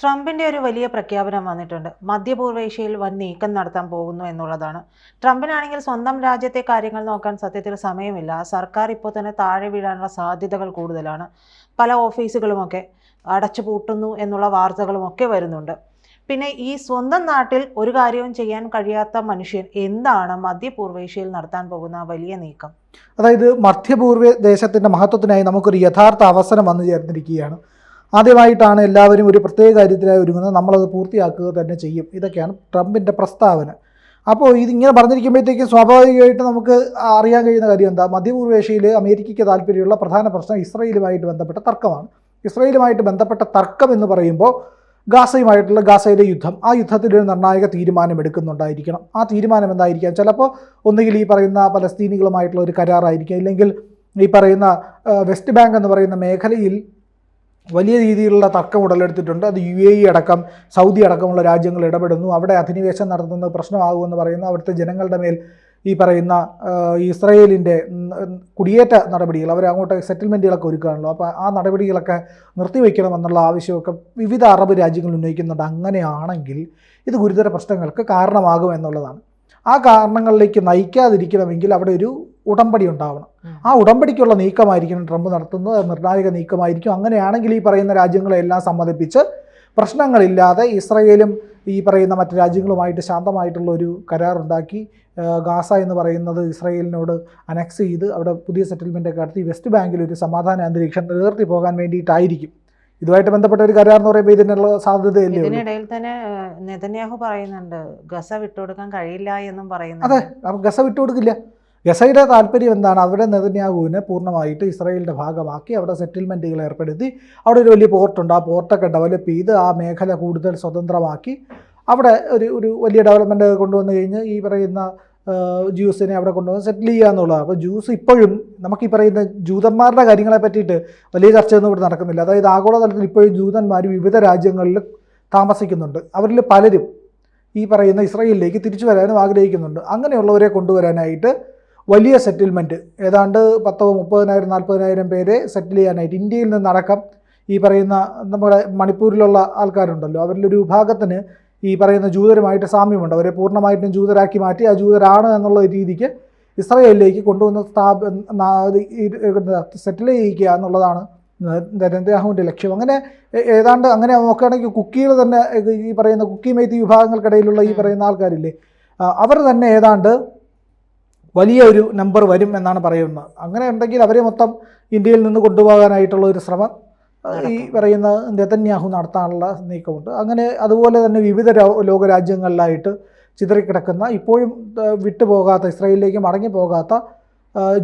ട്രംപിന്റെ ഒരു വലിയ പ്രഖ്യാപനം വന്നിട്ടുണ്ട്. മധ്യപൂർവേഷ്യയിൽ വൻ നീക്കം നടത്താൻ പോകുന്നു എന്നുള്ളതാണ്. ട്രംപിനാണെങ്കിൽ സ്വന്തം രാജ്യത്തെ കാര്യങ്ങൾ നോക്കാൻ സത്യത്തിൽ സമയമില്ല. സർക്കാർ ഇപ്പോൾ തന്നെ താഴെ വീഴാനുള്ള സാധ്യതകൾ കൂടുതലാണ്. പല ഓഫീസുകളുമൊക്കെ അടച്ചു പൂട്ടുന്നു എന്നുള്ള വാർത്തകളുമൊക്കെ വരുന്നുണ്ട്. പിന്നെ ഈ സ്വന്തം നാട്ടിൽ ഒരു കാര്യവും ചെയ്യാൻ കഴിയാത്ത മനുഷ്യൻ എന്താണ് മധ്യപൂർവേഷ്യയിൽ നടത്താൻ പോകുന്ന വലിയ നീക്കം? അതായത് മധ്യപൂർവ ദേശത്തിന്റെ മഹത്വത്തിനായി നമുക്കൊരു യഥാർത്ഥ അവസരം വന്നു ചേർന്നിരിക്കുകയാണ്. ആദ്യമായിട്ടാണ് എല്ലാവരും ഒരു പ്രത്യേക കാര്യത്തിനായി ഒരുങ്ങുന്നത്. നമ്മളത് പൂർത്തിയാക്കുക തന്നെ ചെയ്യും. ഇതൊക്കെയാണ് ട്രംപിന്റെ പ്രസ്താവന. അപ്പോൾ ഇതിങ്ങനെ പറഞ്ഞിരിക്കുമ്പോഴത്തേക്കും സ്വാഭാവികമായിട്ട് നമുക്ക് അറിയാൻ കഴിയുന്ന കാര്യം എന്താ? മധ്യപൂർവേഷ്യയിൽ അമേരിക്കയ്ക്ക് താല്പര്യമുള്ള പ്രധാന പ്രശ്നം ഇസ്രയേലുമായിട്ട് ബന്ധപ്പെട്ട തർക്കമാണ്. ഇസ്രയേലുമായിട്ട് ബന്ധപ്പെട്ട തർക്കം എന്ന് പറയുമ്പോൾ ഗാസയുമായിട്ടുള്ള ഗാസയിലെ യുദ്ധം. ആ യുദ്ധത്തിൽ ഒരു നിർണായക തീരുമാനം എടുക്കുന്നുണ്ടായിരിക്കണം. ആ തീരുമാനം എന്തായിരിക്കാം? ചിലപ്പോൾ ഒന്നുകിൽ ഈ പറയുന്ന പലസ്തീനികളുമായിട്ടുള്ള ഒരു കരാറായിരിക്കാം. ഇല്ലെങ്കിൽ ഈ പറയുന്ന വെസ്റ്റ് ബാങ്ക് എന്ന് പറയുന്ന മേഖലയിൽ വലിയ രീതിയിലുള്ള തർക്കം ഉടലെടുത്തിട്ടുണ്ട്. അത് യു എ ഇ അടക്കം സൗദി അടക്കമുള്ള രാജ്യങ്ങൾ ഇടപെടുന്നു. അവിടെ അധിനിവേശം നടത്തുന്നത് പ്രശ്നമാകുമെന്ന് പറയുന്നു. അവിടുത്തെ ജനങ്ങളുടെ മേൽ ഈ പറയുന്ന ഇസ്രയേലിന്റെ കുടിയേറ്റ നടപടികൾ അവർ അങ്ങോട്ട് സെറ്റിൽമെന്റുകളൊക്കെ ഒരുക്കുകയാണല്ലോ അപ്പോൾ ആ നടപടികളൊക്കെ നിർത്തിവെക്കണമെന്നുള്ള ആവശ്യമൊക്കെ വിവിധ അറബ് രാജ്യങ്ങൾ ഉന്നയിക്കുന്നുണ്ട്. അങ്ങനെയാണെങ്കിൽ ഇത് ഗുരുതര പ്രശ്നങ്ങൾക്ക് കാരണമാകും എന്നുള്ളതാണ് ആ കാരണങ്ങളിലേക്ക് നയിക്കാതിരിക്കണമെങ്കിൽ അവിടെ ഒരു ഉടമ്പടി ഉണ്ടാവണം. ആ ഉടമ്പടിക്കുള്ള നീക്കമായിരിക്കണം ട്രംപ് നടത്തുന്നത് നിർണായക നീക്കമായിരിക്കും. അങ്ങനെയാണെങ്കിൽ ഈ പറയുന്ന രാജ്യങ്ങളെല്ലാം സമ്മതിപ്പിച്ച് പ്രശ്നങ്ങളില്ലാതെ ഇസ്രയേലും ഈ പറയുന്ന മറ്റ് രാജ്യങ്ങളുമായിട്ട് ശാന്തമായിട്ടുള്ള ഒരു കരാറുണ്ടാക്കി ഗാസ എന്ന് പറയുന്നത് ഇസ്രയേലിനോട് അനക്സ് ചെയ്ത് അവിടെ പുതിയ സെറ്റിൽമെന്റ് ഒക്കെ നടത്തി വെസ്റ്റ് ബാങ്കിൽ ഒരു സമാധാന അന്തരീക്ഷം നിലനിർത്തി പോകാൻ വേണ്ടിയിട്ടായിരിക്കും. ഇതുമായിട്ട് ബന്ധപ്പെട്ട ഒരു കരാർ എന്ന് പറയുമ്പോൾ ഇതിനുള്ള സാധ്യതയല്ലേ ഇതിനിടയിൽ തന്നെ നെതന്യാഹു പറയുന്നുണ്ട് ഗസ വിട്ടുകൊടുക്കാൻ കഴിയില്ല എന്നും പറയുന്നു അതെ ഗസ വിട്ടുകൊടുക്കില്ല. ഗസയുടെ താല്പര്യം എന്താണ്? അവിടെ നെതന്യാഹുവിനെ പൂർണമായിട്ട് ഇസ്രായേലിന്റെ ഭാഗമാക്കി അവിടെ സെറ്റിൽമെന്റുകൾ ഏർപ്പെടുത്തി. അവിടെ ഒരു വലിയ പോർട്ടുണ്ട് ആ പോർട്ടൊക്കെ ഡെവലപ്പ് ചെയ്ത് ആ മേഖല കൂടുതൽ സ്വതന്ത്രമാക്കി അവിടെ ഒരു ഒരു വലിയ ഡെവലപ്മെന്റ് കൊണ്ടുവന്നു കഴിഞ്ഞ് ഈ പറയുന്ന ജ്യൂസിനെ അവിടെ കൊണ്ടുവന്ന് സെറ്റിൽ ചെയ്യുക എന്നുള്ളതാണ്. അപ്പോൾ ജ്യൂസ് ഇപ്പോഴും നമുക്ക് ഈ പറയുന്ന ജൂതന്മാരുടെ കാര്യങ്ങളെ പറ്റിയിട്ട് വലിയ ചർച്ചയൊന്നും ഇവിടെ നടക്കുന്നില്ല. അതായത് ആഗോളതലത്തിൽ ഇപ്പോഴും ജൂതന്മാർ വിവിധ രാജ്യങ്ങളിൽ താമസിക്കുന്നുണ്ട്. അവരിൽ പലരും ഈ പറയുന്ന ഇസ്രയേലിലേക്ക് തിരിച്ചു വരാനും ആഗ്രഹിക്കുന്നുണ്ട്. അങ്ങനെയുള്ളവരെ കൊണ്ടുവരാനായിട്ട് വലിയ സെറ്റിൽമെന്റ് ഏതാണ്ട് പത്തോ മുപ്പതിനായിരം നാൽപ്പതിനായിരം പേരെ സെറ്റിൽ ചെയ്യാനായിട്ട് ഇന്ത്യയിൽ നിന്നടക്കം ഈ പറയുന്ന നമ്മുടെ മണിപ്പൂരിലുള്ള ആൾക്കാരുണ്ടല്ലോ. അവരിലൊരു വിഭാഗത്തിന് ഈ പറയുന്ന ജൂതരുമായിട്ട് സാമ്യമുണ്ട്. അവരെ പൂർണമായിട്ടും ജൂതരാക്കി മാറ്റി ആ ജൂതരാണ് എന്നുള്ള രീതിക്ക് ഇസ്രയേലിലേക്ക് കൊണ്ടുവന്ന് സ്ഥാപ സെറ്റിൽ ചെയ്യിക്കുക എന്നുള്ളതാണ് നരേന്ദ്രഹുവിന്റെ ലക്ഷ്യം. അങ്ങനെ ഏതാണ്ട് അങ്ങനെ നോക്കുകയാണെങ്കിൽ കുക്കികൾ തന്നെ ഈ പറയുന്ന കുക്കി മേത്തി വിഭാഗങ്ങൾക്കിടയിലുള്ള ഈ പറയുന്ന ആൾക്കാരില്ലേ അവർ തന്നെ ഏതാണ്ട് വലിയ ഒരു നമ്പർ വരും എന്നാണ് പറയുന്നത്. അങ്ങനെ ഉണ്ടെങ്കിൽ അവരെ മൊത്തം ഇന്ത്യയിൽ നിന്ന് കൊണ്ടുപോകാനായിട്ടുള്ള ഒരു ശ്രമം ഈ. പറയുന്ന നെതന്യാഹു നടത്താനുള്ള നീക്കമുണ്ട്. അങ്ങനെ അതുപോലെ തന്നെ വിവിധ ലോകരാജ്യങ്ങളിലായിട്ട് ചിതറിക്കിടക്കുന്ന ഇപ്പോഴും വിട്ടുപോകാത്ത ഇസ്രായേലിലേക്ക് മടങ്ങി പോകാത്ത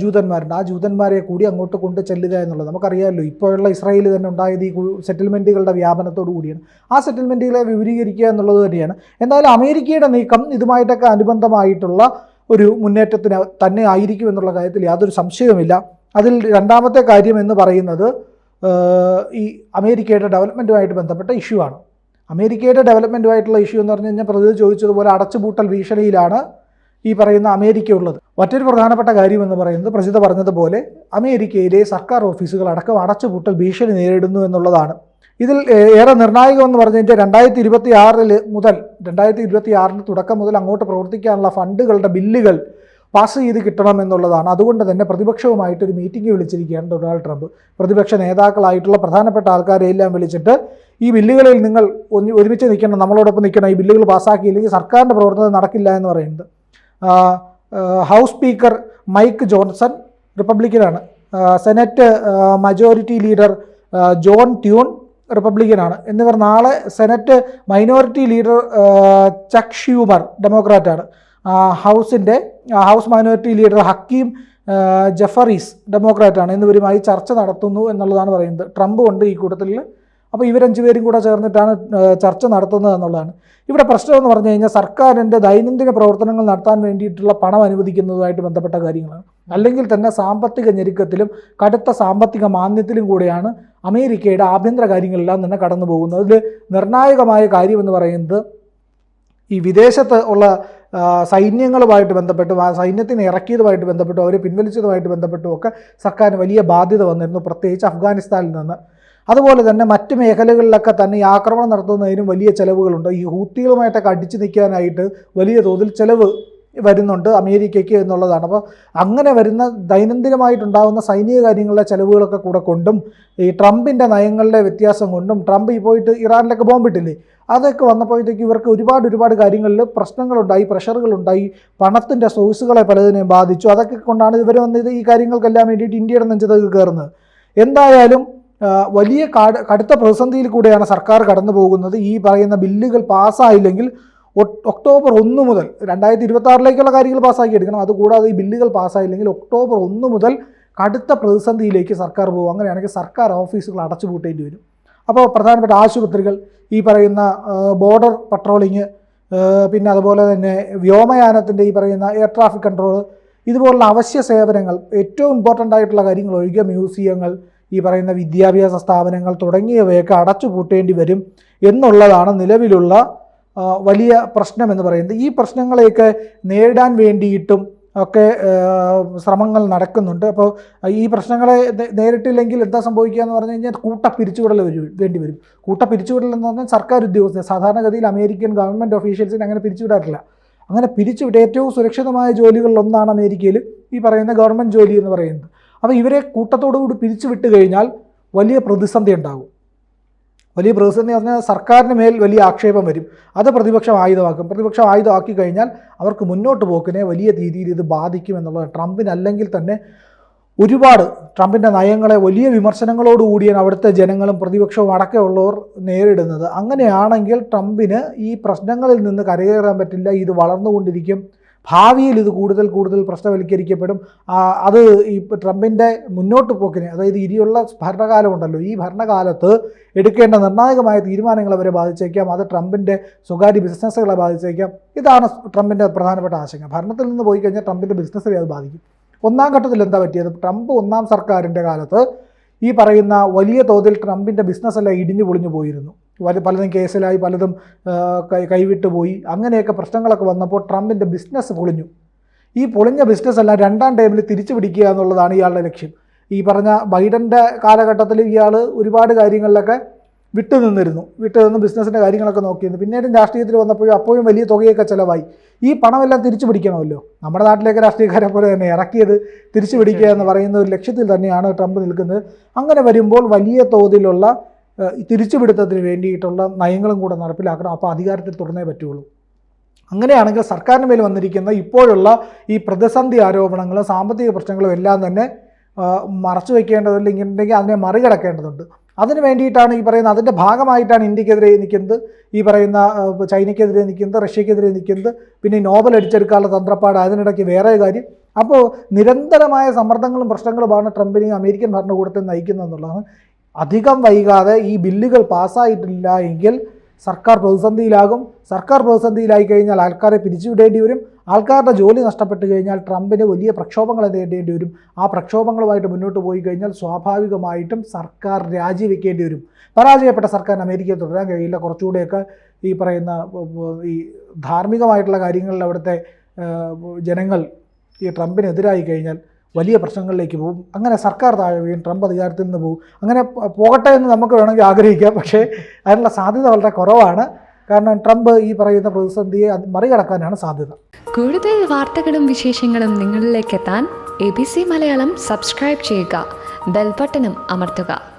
ജൂതന്മാരുണ്ട്. ആ ജൂതന്മാരെ കൂടി അങ്ങോട്ട് കൊണ്ട് ചെല്ലുക എന്നുള്ളത് നമുക്കറിയാമല്ലോ. ഇപ്പോഴുള്ള ഇസ്രായേൽ തന്നെ ഉണ്ടായത് ഈ സെറ്റിൽമെന്റുകളുടെ വ്യാപനത്തോടു കൂടിയാണ്. ആ സെറ്റിൽമെന്റുകളെ വിപുലീകരിക്കുക എന്നുള്ളത് തന്നെയാണ്. എന്തായാലും അമേരിക്കയുടെ നീക്കം ഇതുമായിട്ടൊക്കെ അനുബന്ധമായിട്ടുള്ള ഒരു മുന്നേറ്റത്തിന് തന്നെ ആയിരിക്കും എന്നുള്ള കാര്യത്തിൽ യാതൊരു സംശയവുമില്ല. അതിൽ രണ്ടാമത്തെ കാര്യം എന്ന് പറയുന്നത് ഈ അമേരിക്കയുടെ ഡെവലപ്മെന്റുമായിട്ട് ബന്ധപ്പെട്ട ഇഷ്യൂ ആണ്. അമേരിക്കയുടെ ഡെവലപ്മെന്റുമായിട്ടുള്ള ഇഷ്യൂ എന്ന് പറഞ്ഞു കഴിഞ്ഞാൽ പ്രതിനിധി ചോദിച്ചതുപോലെ അടച്ചുപൂട്ടൽ ഭീഷണിയിലാണ് ഈ പറയുന്ന അമേരിക്ക ഉള്ളത് മറ്റൊരു പ്രധാനപ്പെട്ട കാര്യം എന്ന് പറയുന്നത് പ്രസിദ്ധ പറഞ്ഞതുപോലെ അമേരിക്കയിലെ സർക്കാർ ഓഫീസുകൾ അടക്കം അടച്ചുപൂട്ടൽ ഭീഷണി നേരിടുന്നു എന്നുള്ളതാണ്. ഇതിൽ ഏറെ നിർണായകമെന്ന് പറഞ്ഞതിന്റെ രണ്ടായിരത്തി ഇരുപത്തി ആറിൽ മുതൽ രണ്ടായിരത്തി ഇരുപത്തി ആറിന് തുടക്കം മുതൽ അങ്ങോട്ട് പ്രവർത്തിക്കാനുള്ള ഫണ്ടുകളുടെ ബില്ലുകൾ പാസ് ചെയ്ത് കിട്ടണം എന്നുള്ളതാണ്. അതുകൊണ്ട് തന്നെ പ്രതിപക്ഷവുമായിട്ട് ഒരു മീറ്റിംഗ് വിളിച്ചിരിക്കുകയാണ് ഡൊണാൾഡ് ട്രംപ്. പ്രതിപക്ഷ നേതാക്കളായിട്ടുള്ള പ്രധാനപ്പെട്ട ആൾക്കാരെ എല്ലാം വിളിച്ചിട്ട് ഈ ബില്ലുകളിൽ നിങ്ങൾ ഒരുമിച്ച് നിൽക്കണം നമ്മളോടൊപ്പം നിൽക്കണം ഈ ബില്ലുകൾ പാസ്സാക്കിയില്ലെങ്കിൽ സർക്കാരിന്റെ പ്രവർത്തനം നടക്കില്ല എന്ന് പറയുന്നത്. House speaker Mike Johnson റിപ്പബ്ലിക്കനാണ്. Senate majority leader John Thune റിപ്പബ്ലിക്കനാണ്. എന്നിവർ നാളെ senate minority leader Chuck Schumer ഡെമോക്രാറ്റാണ്. ഹൗസിന്റെ house minority leader Hakeem Jeffries ഡെമോക്രാറ്റാണ്. എന്നിവരുമായി ചർച്ച നടത്തുന്നു എന്നുള്ളതാണ് പറയുന്നത്. ട്രംപ് ഉണ്ട് ഈ കൂട്ടത്തിൽ അപ്പോൾ ഇവരഞ്ചു പേരും കൂടെ ചേർന്നിട്ടാണ് ചർച്ച നടത്തുന്നത് എന്നുള്ളതാണ്. ഇവിടെ പ്രശ്നം എന്ന് പറഞ്ഞു കഴിഞ്ഞാൽ സർക്കാരിന്റെ ദൈനംദിന പ്രവർത്തനങ്ങൾ നടത്താൻ വേണ്ടിയിട്ടുള്ള പണം അനുവദിക്കുന്നതുമായിട്ട് ബന്ധപ്പെട്ട കാര്യങ്ങളാണ്. അല്ലെങ്കിൽ തന്നെ സാമ്പത്തിക ഞെരുക്കത്തിലും കടുത്ത സാമ്പത്തിക മാന്ദ്യത്തിലും കൂടെയാണ് അമേരിക്കയുടെ ആഭ്യന്തര കാര്യങ്ങളെല്ലാം തന്നെ കടന്നു പോകുന്നത്. അതിൽ നിർണായകമായ കാര്യമെന്ന് പറയുന്നത് ഈ വിദേശത്ത് ഉള്ള സൈന്യങ്ങളുമായിട്ട് ബന്ധപ്പെട്ടും സൈന്യത്തിനെ ഇറക്കിയതുമായിട്ട് ബന്ധപ്പെട്ടും അവരെ പിൻവലിച്ചതുമായിട്ട് ബന്ധപ്പെട്ടും ഒക്കെ സർക്കാരിന് വലിയ ബാധ്യത വന്നിരുന്നു. പ്രത്യേകിച്ച് അഫ്ഗാനിസ്ഥാനിൽ നിന്ന്. അതുപോലെ തന്നെ മറ്റ് മേഖലകളിലൊക്കെ തന്നെ ഈ ആക്രമണം നടത്തുന്നതിനും വലിയ ചിലവുകളുണ്ട്. ഈ ഹൂത്തികളുമായിട്ടൊക്കെ അടിച്ചു നിൽക്കാനായിട്ട് വലിയ തോതിൽ ചിലവ് വരുന്നുണ്ട് അമേരിക്കയ്ക്ക് എന്നുള്ളതാണ്. അപ്പോൾ അങ്ങനെ വരുന്ന ദൈനംദിനമായിട്ടുണ്ടാകുന്ന സൈനിക കാര്യങ്ങളുടെ ചിലവുകളൊക്കെ കൂടെ കൊണ്ടും ഈ ട്രംപിന്റെ നയങ്ങളുടെ വ്യത്യാസം കൊണ്ടും ട്രംപ് ഈ പോയിട്ട് ഇറാനിലൊക്കെ ബോംബിട്ടില്ലേ? അതൊക്കെ വന്നപ്പോഴത്തേക്ക് ഇവർക്ക് ഒരുപാട് ഒരുപാട് കാര്യങ്ങളിൽ പ്രശ്നങ്ങളുണ്ടായി പ്രഷറുകളുണ്ടായി പണത്തിന്റെ സോഴ്സുകളെ പലതിനെയും ബാധിച്ചു. അതൊക്കെ കൊണ്ടാണ് ഇവർ വന്ന് ഇത് ഈ കാര്യങ്ങൾക്കെല്ലാം വേണ്ടിയിട്ട് ഇന്ത്യയുടെ നെഞ്ചത്തേക്ക് കയറുന്നത്. എന്തായാലും വലിയ കാട് കടുത്ത പ്രതിസന്ധിയിൽ കൂടെയാണ് സർക്കാർ കടന്നു പോകുന്നത്. ഈ പറയുന്ന ബില്ലുകൾ പാസ്സായില്ലെങ്കിൽ ഒക്ടോബർ ഒന്ന് മുതൽ രണ്ടായിരത്തി ഇരുപത്തി കാര്യങ്ങൾ പാസ്സാക്കി എടുക്കണം. അതുകൂടാതെ ഈ ബില്ലുകൾ പാസ്സായില്ലെങ്കിൽ ഒക്ടോബർ ഒന്ന് മുതൽ കടുത്ത പ്രതിസന്ധിയിലേക്ക് സർക്കാർ പോകും. അങ്ങനെയാണെങ്കിൽ സർക്കാർ ഓഫീസുകൾ അടച്ചുപൂട്ടേണ്ടി വരും. അപ്പോൾ പ്രധാനപ്പെട്ട ആശുപത്രികൾ ഈ പറയുന്ന ബോർഡർ പട്രോളിങ് പിന്നെ അതുപോലെ തന്നെ വ്യോമയാനത്തിന്റെ ഈ പറയുന്ന എയർ ട്രാഫിക് കൺട്രോൾ ഇതുപോലുള്ള അവശ്യ സേവനങ്ങൾ ഏറ്റവും ഇമ്പോർട്ടന്റ് ആയിട്ടുള്ള കാര്യങ്ങൾ ഒഴികെ മ്യൂസിയങ്ങൾ ഈ പറയുന്ന വിദ്യാഭ്യാസ സ്ഥാപനങ്ങൾ തുടങ്ങിയവയൊക്കെ അടച്ചുപൂട്ടേണ്ടി വരും എന്നുള്ളതാണ് നിലവിലുള്ള വലിയ പ്രശ്നം എന്ന് പറയുന്നത്. ഈ പ്രശ്നങ്ങളെയൊക്കെ നേരിടാൻ വേണ്ടിയിട്ടും ഒക്കെ ശ്രമങ്ങൾ നടക്കുന്നുണ്ട്. അപ്പോൾ ഈ പ്രശ്നങ്ങളെ നേരിട്ടില്ലെങ്കിൽ എന്താ സംഭവിക്കുക എന്ന് പറഞ്ഞു കഴിഞ്ഞാൽ കൂട്ട പിരിച്ചുവിടൽ വേണ്ടി വരും. കൂട്ട പിരിച്ചുവിടൽ എന്ന് പറഞ്ഞാൽ സർക്കാർ ഉദ്യോഗസ്ഥർ സാധാരണഗതിയിൽ അമേരിക്കൻ ഗവൺമെന്റ് ഓഫീഷ്യൽസിന് അങ്ങനെ പിരിച്ചുവിടാറില്ല. അങ്ങനെ പിരിച്ചുവിട്ട് ഏറ്റവും സുരക്ഷിതമായ ജോലികളിലൊന്നാണ് അമേരിക്കയിൽ ഈ പറയുന്ന ഗവൺമെന്റ് ജോലി എന്ന് പറയുന്നത്. അപ്പോൾ ഇവരെ കൂട്ടത്തോടുകൂടി പിരിച്ചു വിട്ട് കഴിഞ്ഞാൽ വലിയ പ്രതിസന്ധി ഉണ്ടാകും. വലിയ പ്രതിസന്ധി പറഞ്ഞാൽ സർക്കാരിന് മേൽ വലിയ ആക്ഷേപം വരും. അത് പ്രതിപക്ഷം ആയുധമാക്കും. പ്രതിപക്ഷം ആയുധമാക്കി കഴിഞ്ഞാൽ അവർക്ക് മുന്നോട്ട് പോക്കിനെ വലിയ രീതിയിൽ ഇത് ബാധിക്കും എന്നുള്ളത് ട്രംപിനല്ലെങ്കിൽ തന്നെ ഒരുപാട് ട്രംപിന്റെ നയങ്ങളെ വലിയ വിമർശനങ്ങളോടുകൂടിയാണ് അവിടുത്തെ ജനങ്ങളും പ്രതിപക്ഷവും അടക്കമുള്ളവർ നേരിടുന്നത്. അങ്ങനെയാണെങ്കിൽ ട്രംപിന് ഈ പ്രശ്നങ്ങളിൽ നിന്ന് കരകയറാൻ പറ്റില്ല. ഇത് വളർന്നുകൊണ്ടിരിക്കും. ഭാവിയിൽ ഇത് കൂടുതൽ കൂടുതൽ പ്രശ്നവൽക്കരിക്കപ്പെടും. അത് ഈ ട്രംപിന്റെ മുന്നോട്ട് പോക്കിനെ അതായത് ഇനിയുള്ള ഭരണകാലമുണ്ടല്ലോ ഈ ഭരണകാലത്ത് എടുക്കേണ്ട നിർണായകമായ തീരുമാനങ്ങൾ അവരെ ബാധിച്ചേക്കാം. അത് ട്രംപിന്റെ സ്വകാര്യ ബിസിനസ്സുകളെ ബാധിച്ചേക്കാം. ഇതാണ് ട്രംപിന്റെ പ്രധാനപ്പെട്ട ആശങ്ക. ഭരണത്തിൽ നിന്ന് പോയി കഴിഞ്ഞാൽ ട്രംപിന്റെ ബിസിനസ്സിനെ അത് ബാധിക്കും. ഒന്നാം ഘട്ടത്തിൽ എന്താ പറ്റിയത്? ട്രംപ് ഒന്നാം സർക്കാരിന്റെ കാലത്ത് ഈ പറയുന്ന വലിയ തോതിൽ ട്രംപിന്റെ ബിസിനസ്സെല്ലാം ഇടിഞ്ഞു പൊളിഞ്ഞു പോയിരുന്നു. പലതും കേസിലായി പലതും കൈവിട്ട് പോയി. അങ്ങനെയൊക്കെ പ്രശ്നങ്ങളൊക്കെ വന്നപ്പോൾ ട്രംപിന്റെ ബിസിനസ് പൊളിഞ്ഞു. ഈ പൊളിഞ്ഞ ബിസിനസ് എല്ലാം രണ്ടാം ടൈമിൽ തിരിച്ചു പിടിക്കുക എന്നുള്ളതാണ് ഇയാളുടെ ലക്ഷ്യം. ഈ പറഞ്ഞ ബൈഡന്റെ കാലഘട്ടത്തിൽ ഇയാൾ ഒരുപാട് കാര്യങ്ങളിലൊക്കെ വിട്ടു നിന്നിരുന്നു. വിട്ടു നിന്ന് ബിസിനസ്സിന്റെ കാര്യങ്ങളൊക്കെ നോക്കിയിരുന്നു. പിന്നീട് രാഷ്ട്രീയത്തിൽ വന്നപ്പോഴും അപ്പോഴും വലിയ തുകയൊക്കെ ചിലവായി. ഈ പണമെല്ലാം തിരിച്ചു പിടിക്കണമല്ലോ? നമ്മുടെ നാട്ടിലേക്ക് രാഷ്ട്രീയക്കാരെ പോലെ തന്നെ ഇറക്കിയത് തിരിച്ചു പിടിക്കുക എന്ന് പറയുന്ന ഒരു ലക്ഷ്യത്തിൽ തന്നെയാണ് ട്രംപ് നിൽക്കുന്നത്. അങ്ങനെ വരുമ്പോൾ വലിയ തോതിലുള്ള തിരിച്ചുപിടുത്തത്തിന് വേണ്ടിയിട്ടുള്ള നയങ്ങളും കൂടെ നടപ്പിലാക്കണം. അപ്പോൾ അധികാരത്തിൽ തുടർന്നേ പറ്റുള്ളൂ. അങ്ങനെയാണെങ്കിൽ സർക്കാരിന് മേൽ വന്നിരിക്കുന്ന ഇപ്പോഴുള്ള ഈ പ്രതിസന്ധി ആരോപണങ്ങളും സാമ്പത്തിക പ്രശ്നങ്ങളും എല്ലാം തന്നെ മറച്ചു മറച്ചു വയ്ക്കേണ്ടതുണ്ട് ഇങ്ങനെയുണ്ടെങ്കിൽ അതിനെ മറികടക്കേണ്ടതുണ്ട്. അതിന് വേണ്ടിയിട്ടാണ് ഈ പറയുന്ന അതിന്റെ ഭാഗമായിട്ടാണ് ഇന്ത്യക്കെതിരെ നിൽക്കുന്നത്. ഈ പറയുന്ന ചൈനയ്ക്കെതിരെ നിൽക്കുന്നത് റഷ്യക്കെതിരെ നിൽക്കുന്നത്. പിന്നെ നോബൽ അടിച്ചെടുക്കാനുള്ള തന്ത്രപ്പാട് അതിനിടയ്ക്ക് വേറെ കാര്യം. അപ്പോൾ നിരന്തരമായ സമ്മർദ്ദങ്ങളും പ്രശ്നങ്ങളുമാണ് ട്രംപിനെയും അമേരിക്കൻ ഭരണകൂടത്തെ നയിക്കുന്നത് എന്നുള്ളതാണ് അധികം വൈകാതെ ഈ ബില്ലുകൾ പാസ്സായിട്ടില്ല എങ്കിൽ സർക്കാർ പ്രതിസന്ധിയിലാകും. സർക്കാർ പ്രതിസന്ധിയിലായി കഴിഞ്ഞാൽ ആൾക്കാരെ പിരിച്ചുവിടേണ്ടി വരും. ആൾക്കാരുടെ ജോലി നഷ്ടപ്പെട്ട് കഴിഞ്ഞാൽ ട്രംപിന് വലിയ പ്രക്ഷോഭങ്ങൾ നേരിടേണ്ടി വരും. ആ പ്രക്ഷോഭങ്ങളുമായിട്ട് മുന്നോട്ട് പോയി കഴിഞ്ഞാൽ സ്വാഭാവികമായിട്ടും സർക്കാർ രാജിവെക്കേണ്ടി വരും. പരാജയപ്പെട്ട സർക്കാരിന് അമേരിക്കയിൽ തുടരാൻ കഴിയില്ല. കുറച്ചുകൂടെയൊക്കെ ഈ പറയുന്ന ഈ ധാർമ്മികമായിട്ടുള്ള കാര്യങ്ങളിൽ അവിടുത്തെ ജനങ്ങൾ ഈ ട്രംപിനെതിരായി കഴിഞ്ഞാൽ വലിയ പ്രശ്നങ്ങളിലേക്ക് പോകും. അങ്ങനെ സർക്കാർ താഴെ വീഴും ട്രംപ് അധികാരത്തിൽ നിന്ന് പോകും. അങ്ങനെ പോകട്ടെ എന്ന് നമുക്ക് വേണമെങ്കിൽ ആഗ്രഹിക്കാം. പക്ഷേ അതിനുള്ള സാധ്യത വളരെ കുറവാണ്. കാരണം ട്രംപ് ഈ പറയുന്ന പ്രതിസന്ധിയെ അത് മറികടക്കാനാണ് സാധ്യത. കൂടുതൽ വാർത്തകളും വിശേഷങ്ങളും നിങ്ങളിലേക്ക് എത്താൻ A B C Malayalam subscribe ചെയ്യുക. ബെൽബട്ടനും അമർത്തുക.